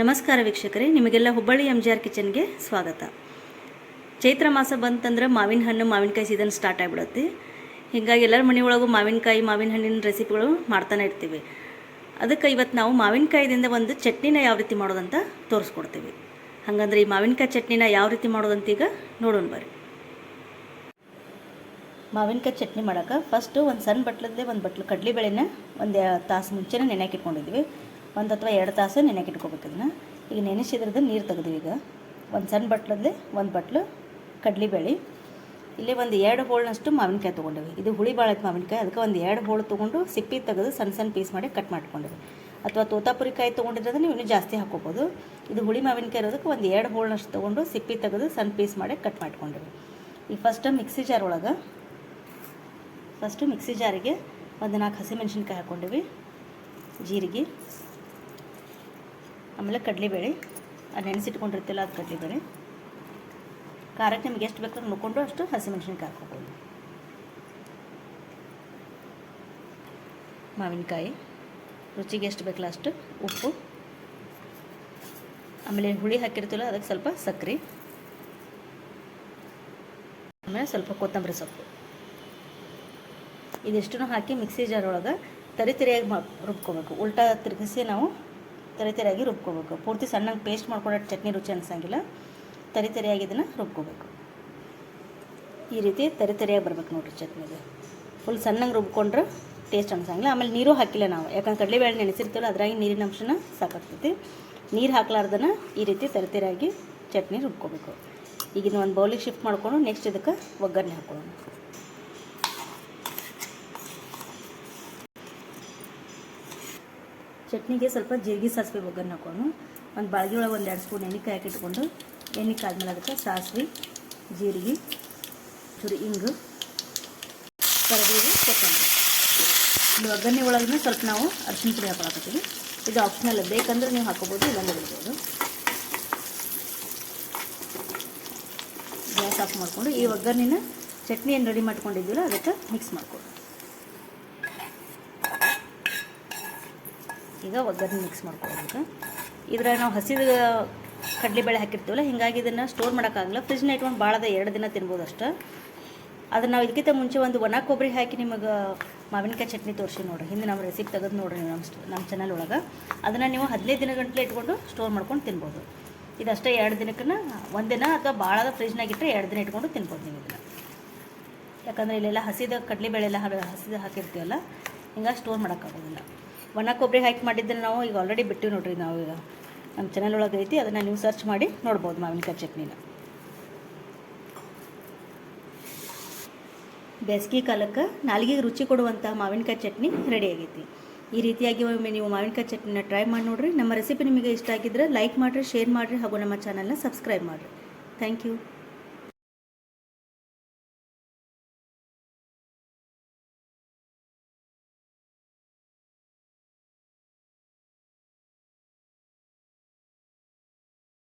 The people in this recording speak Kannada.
ನಮಸ್ಕಾರ ವೀಕ್ಷಕರೇ, ನಿಮಗೆಲ್ಲ ಹುಬ್ಬಳ್ಳಿ ಎಂ ಜಿ ಆರ್ ಕಿಚನ್ಗೆ ಸ್ವಾಗತ. ಚೈತ್ರ ಮಾಸ ಬಂತಂದ್ರೆ ಮಾವಿನ ಹಣ್ಣು, ಮಾವಿನಕಾಯಿ ಸೀಸನ್ ಸ್ಟಾರ್ಟ್ ಆಗಿಬಿಡುತ್ತೆ. ಹೀಗಾಗಿ ಎಲ್ಲರ ಮನೆಯೊಳಗೂ ಮಾವಿನಕಾಯಿ, ಮಾವಿನ ಹಣ್ಣಿನ ರೆಸಿಪಿಗಳು ಮಾಡ್ತಾನೆ ಇರ್ತೀವಿ. ಅದಕ್ಕೆ ಇವತ್ತು ನಾವು ಮಾವಿನಕಾಯಿದಿಂದ ಒಂದು ಚಟ್ನಿನ ಯಾವ ರೀತಿ ಮಾಡೋದಂತ ತೋರಿಸ್ಕೊಡ್ತೀವಿ. ಹಾಗಂದ್ರೆ ಈ ಮಾವಿನಕಾಯಿ ಚಟ್ನಿನ ಯಾವ ರೀತಿ ಮಾಡೋದಂತ ಈಗ ನೋಡೋಣ ಬರ್ರಿ. ಮಾವಿನಕಾಯಿ ಚಟ್ನಿ ಮಾಡೋಕೆ ಫಸ್ಟು ಒಂದು ಸಣ್ಣ ಬಟ್ಲದ್ದೇ ಒಂದು ಬಟ್ಲು ಕಡ್ಲಿಬೇಳೆನ ಒಂದು ತಾಸು ಮುಂಚೆನೇ ನೆನೆಯಕ್ಕೆ ಇಟ್ಕೊಂಡಿದ್ವಿ. ಒಂದು ಅಥವಾ ಎರಡು ತಾಸು ನೆನೆಕಿಟ್ಕೋಬೇಕು ಇದನ್ನ. ಈಗ ನೆನೆಸಿದ್ರದ್ದು ನೀರು ತೆಗೆದು ಈಗ. ಒಂದು ಸಣ್ಣ ಬಟ್ಲಲ್ಲಿ ಒಂದು ಬಟ್ಲು ಕಡಲೆಬೇಳೆ ಇಲ್ಲಿ ಒಂದು ಎರಡು ಹೋಳಿನಷ್ಟು ಮಾವಿನಕಾಯಿ ತೊಗೊಂಡಿವಿ. ಇದು ಹುಳಿ ಭಾಳ ಐತೆ ಮಾವಿನಕಾಯಿ. ಅದಕ್ಕೆ ಒಂದು ಎರಡು ಹೋಳು ತೊಗೊಂಡು ಸಿಪ್ಪಿ ತೆಗೆದು ಸಣ್ಣ ಸಣ್ಣ ಪೀಸ್ ಮಾಡಿ ಕಟ್ ಮಾಡ್ಕೊಂಡಿವಿ. ಅಥವಾ ತೋತಾಪುರಿ ಕಾಯಿ ತೊಗೊಂಡಿರೋದ್ರೆ ನೀವು ಇನ್ನೂ ಜಾಸ್ತಿ ಹಾಕ್ಕೋಬೋದು. ಇದು ಹುಳಿ ಮಾವಿನಕಾಯಿ ಇರೋದಕ್ಕೆ ಒಂದು ಎರಡು ಹೋಳಿನಷ್ಟು ತೊಗೊಂಡು ಸಿಪ್ಪಿ ತೆಗೆದು ಸಣ್ಣ ಪೀಸ್ ಮಾಡಿ ಕಟ್ ಮಾಡ್ಕೊಂಡಿವಿ. ಈಗ ಫಸ್ಟ್ ಮಿಕ್ಸಿ ಜಾರ್ ಒಳಗೆ ಫಸ್ಟು ಮಿಕ್ಸಿ ಜಾರಿಗೆ ಒಂದು ನಾಲ್ಕು ಹಸಿಮೆಣ್ಸಿನ್ಕಾಯಿ ಹಾಕ್ಕೊಂಡಿವಿ ಜೀರಿಗೆ. ಆಮೇಲೆ ಕಡಲೆಬೇಳೆ, ಅದು ನೆನೆಸಿಟ್ಕೊಂಡಿರ್ತಿಲ್ಲ ಅದು ಕಡಲೆಬೇಳೆ. ಖಾರಕ್ಕೆ ನಿಮ್ಗೆ ಎಷ್ಟು ಬೇಕು ನೋಡಿಕೊಂಡು ಅಷ್ಟು ಹಸಿಮೆಣ್ಸಿನ್ಕಾಯಿ ಹಾಕ್ಕೊಂಡು ಮಾವಿನಕಾಯಿ, ರುಚಿಗೆ ಎಷ್ಟು ಬೇಕಲ್ಲ ಅಷ್ಟು ಉಪ್ಪು. ಆಮೇಲೆ ಹುಳಿ ಹಾಕಿರ್ತಿಲ್ಲ ಅದಕ್ಕೆ ಸ್ವಲ್ಪ ಸಕ್ಕರೆ ಆಮೇಲೆ ಸ್ವಲ್ಪ ಕೊತ್ತಂಬರಿ ಸೊಪ್ಪು. ಇದಿಷ್ಟನ್ನು ಹಾಕಿ ಮಿಕ್ಸಿ ಜಾರ್ ಒಳಗೆ ತರಿ ತರಿಯಾಗಿ ಮಾ ರುಬ್ಕೋಬೇಕು. ಉಲ್ಟಾ ತಿರುಗಿಸಿ ನಾವು ತರಿ ತರಿಯಾಗಿ ರುಬ್ಕೋಬೇಕು. ಪೂರ್ತಿ ಸಣ್ಣಗೆ ಪೇಸ್ಟ್ ಮಾಡ್ಕೊಂಡ್ರೆ ಚಟ್ನಿ ರುಚಿ ಅನ್ಸಂಗಿಲ್ಲ. ತರಿ ತರಿಯಾಗಿ ಇದನ್ನು ರುಬ್ಕೋಬೇಕು. ಈ ರೀತಿ ತರಿ ತರಿಯಾಗಿ ಬರ್ಬೇಕು ನೋಡ್ರಿ ಚಟ್ನಿಗೆ ಫುಲ್ ಸಣ್ಣಗೆ ರುಬ್ಕೊಂಡ್ರೆ ಟೇಸ್ಟ್ ಅನ್ಸಂಗಿಲ್ಲ. ಆಮೇಲೆ ನೀರು ಹಾಕಿಲ್ಲ ನಾವು. ಯಾಕಂದ್ರೆ ಕಡಲೆಬೇಳೆ ನೆನೆಸಿರ್ತೀವಲ್ಲ ಅದರಾಗಿ ನೀರಿನ ಅಂಶನ ಸಾಕಾಗ್ತೈತಿ. ನೀರು ಹಾಕ್ಲಾರ್ದನ ಈ ರೀತಿ ತರಿ ತರಿಯಾಗಿ ಚಟ್ನಿ ರುಬ್ಕೋಬೇಕು. ಈಗಿನ ಒಂದು ಬೌಲಿಗೆ ಶಿಫ್ಟ್ ಮಾಡ್ಕೊಂಡು ನೆಕ್ಸ್ಟ್ ಇದಕ್ಕೆ ಒಗ್ಗರಣೆ ಹಾಕೊಳ್ಳೋಣ ಚಟ್ನಿಗೆ ಸ್ವಲ್ಪ ಜೀರಿಗೆ ಸಾಸಿವೆ ಒಗ್ಗರಣೆ ಹಾಕೊಂಡು ಒಂದು ಬಾಳ್ಗೆ ಒಳಗೆ ಒಂದು ಎರಡು ಸ್ಪೂನ್ ಎಣ್ಣೆ ಹಾಕಿ ಇಟ್ಕೊಂಡು ಎಣ್ಣೆ ಕಾದ್ಮೇಲೆ ಅದಕ್ಕೆ ಸಾಸಿವೆ, ಜೀರಿಗೆ, ಚೂರು ಇಂಗು, ಕರಿಬೇವು, ಕೊತ್ತಂಬರಿ. ಇಲ್ಲಿ ಒಗ್ಗರಣೆ ಒಳಗೆ ಸ್ವಲ್ಪ ನಾವು ಅರಿಶಿನ ಪುಡಿ ಹಾಕೊಳಕತ್ತೀವಿ ಇದು ಆಪ್ಷನಲ್ ಬೇಕಂದ್ರೆ ನೀವು ಹಾಕೋಬೋದು ಇಲ್ಲ ಬಿಡ್ಬೋದು ಗ್ಯಾಸ್ ಆಫ್ ಮಾಡಿಕೊಂಡು ಈ ಒಗ್ಗರಣೆನ ಚಟ್ನಿ ಏನು ರೆಡಿ ಮಾಡ್ಕೊಂಡಿದ್ದೀವಲ್ಲ, ಅದಕ್ಕೆ ಮಿಕ್ಸ್ ಮಾಡ್ಕೊಂಡು. ಈಗ ಒಗ್ಗರಣೆ ಮಿಕ್ಸ್ ಮಾಡ್ಕೊಬೇಕು ಇದ್ರಾಗ ನಾವು ಹಸಿದ ಕಡಲೆಬೇಳೆ ಹಾಕಿರ್ತೀವಲ್ಲ, ಹೀಗಾಗಿ ಇದನ್ನು ಸ್ಟೋರ್ ಮಾಡೋಕ್ಕಾಗಲ್ಲ. ಫ್ರಿಜ್ನ ಇಟ್ಕೊಂಡು ಭಾಳದ ಎರಡು ದಿನ ತಿನ್ಬೋದು ಅಷ್ಟು. ಅದನ್ನು ನಾವು ಇದಕ್ಕಿಂತ ಮುಂಚೆ ಒಂದು ಒಣ ಕೊಬ್ಬರಿ ಹಾಕಿ ನಿಮಗೆ ಮಾವಿನಕಾಯಿ ಚಟ್ನಿ ತೋರಿಸಿ ನೋಡಿರಿ. ಹಿಂದೆ ನಮ್ಮ ರೆಸಿಪಿ ತೆಗೆದು ನೋಡಿರಿ ನಮ್ಮ ನಮ್ಮ ಚಾನಲ್ ಒಳಗೆ. ಅದನ್ನು ನೀವು ಹದಿನೈದು ದಿನ ಗಂಟಲೆ ಇಟ್ಕೊಂಡು ಸ್ಟೋರ್ ಮಾಡ್ಕೊಂಡು ತಿನ್ಬೋದು. ಇದಷ್ಟೇ ಎರಡು ದಿನಕ್ಕನ್ನ ಒಂದಿನ ಅಥವಾ ಭಾಳದ ಫ್ರಿಜ್ನಾಗಿಟ್ಟರೆ ಎರಡು ದಿನ ಇಟ್ಕೊಂಡು ತಿನ್ಬೋದು ನೀವು ಇದನ್ನು. ಯಾಕಂದರೆ ಇಲ್ಲೆಲ್ಲ ಹಸಿದ ಕಡಲೆಬೇಳೆ ಎಲ್ಲ ಹಸಿದ ಹಾಕಿರ್ತೀವಲ್ಲ ಹಿಂಗಾಗಿ ಸ್ಟೋರ್ ಮಾಡೋಕ್ಕಾಗೋದಿಲ್ಲ ಒಣ ಕೊಬ್ಬರಿ ಹೈಕ್ ಮಾಡಿದ್ದನ್ನು ನಾವು ಈಗ ಆಲ್ರೆಡಿ ಬಿಟ್ಟಿವಿ ನೋಡ್ರಿ ನಾವು ಈಗ. ನಮ್ಮ ಚಾನಲ್ ಒಳಗೆ ಐತಿ, ಅದನ್ನು ನೀವು ಸರ್ಚ್ ಮಾಡಿ ನೋಡ್ಬೋದು ಮಾವಿನಕಾಯಿ ಚಟ್ನಿನ. ಬೇಸಿಗೆ ಕಾಲಕ್ಕೆ ನಾಲಿಗೆಗೆ ರುಚಿ ಕೊಡುವಂಥ ಮಾವಿನಕಾಯಿ ಚಟ್ನಿ ರೆಡಿ ಆಗೈತಿ. ಈ ರೀತಿಯಾಗಿ ಒಮ್ಮೆ ನೀವು ಮಾವಿನಕಾಯಿ ಚಟ್ನಿನ ಟ್ರೈ ಮಾಡಿ ನೋಡಿರಿ. ನಮ್ಮ ರೆಸಿಪಿ ನಿಮಗೆ ಇಷ್ಟ ಆಗಿದ್ದರೆ ಲೈಕ್ ಮಾಡಿರಿ ಶೇರ್ ಮಾಡಿರಿ ಹಾಗೂ ನಮ್ಮ ಚಾನಲ್ನ ಸಬ್ಸ್ಕ್ರೈಬ್ ಮಾಡಿರಿ. Thank you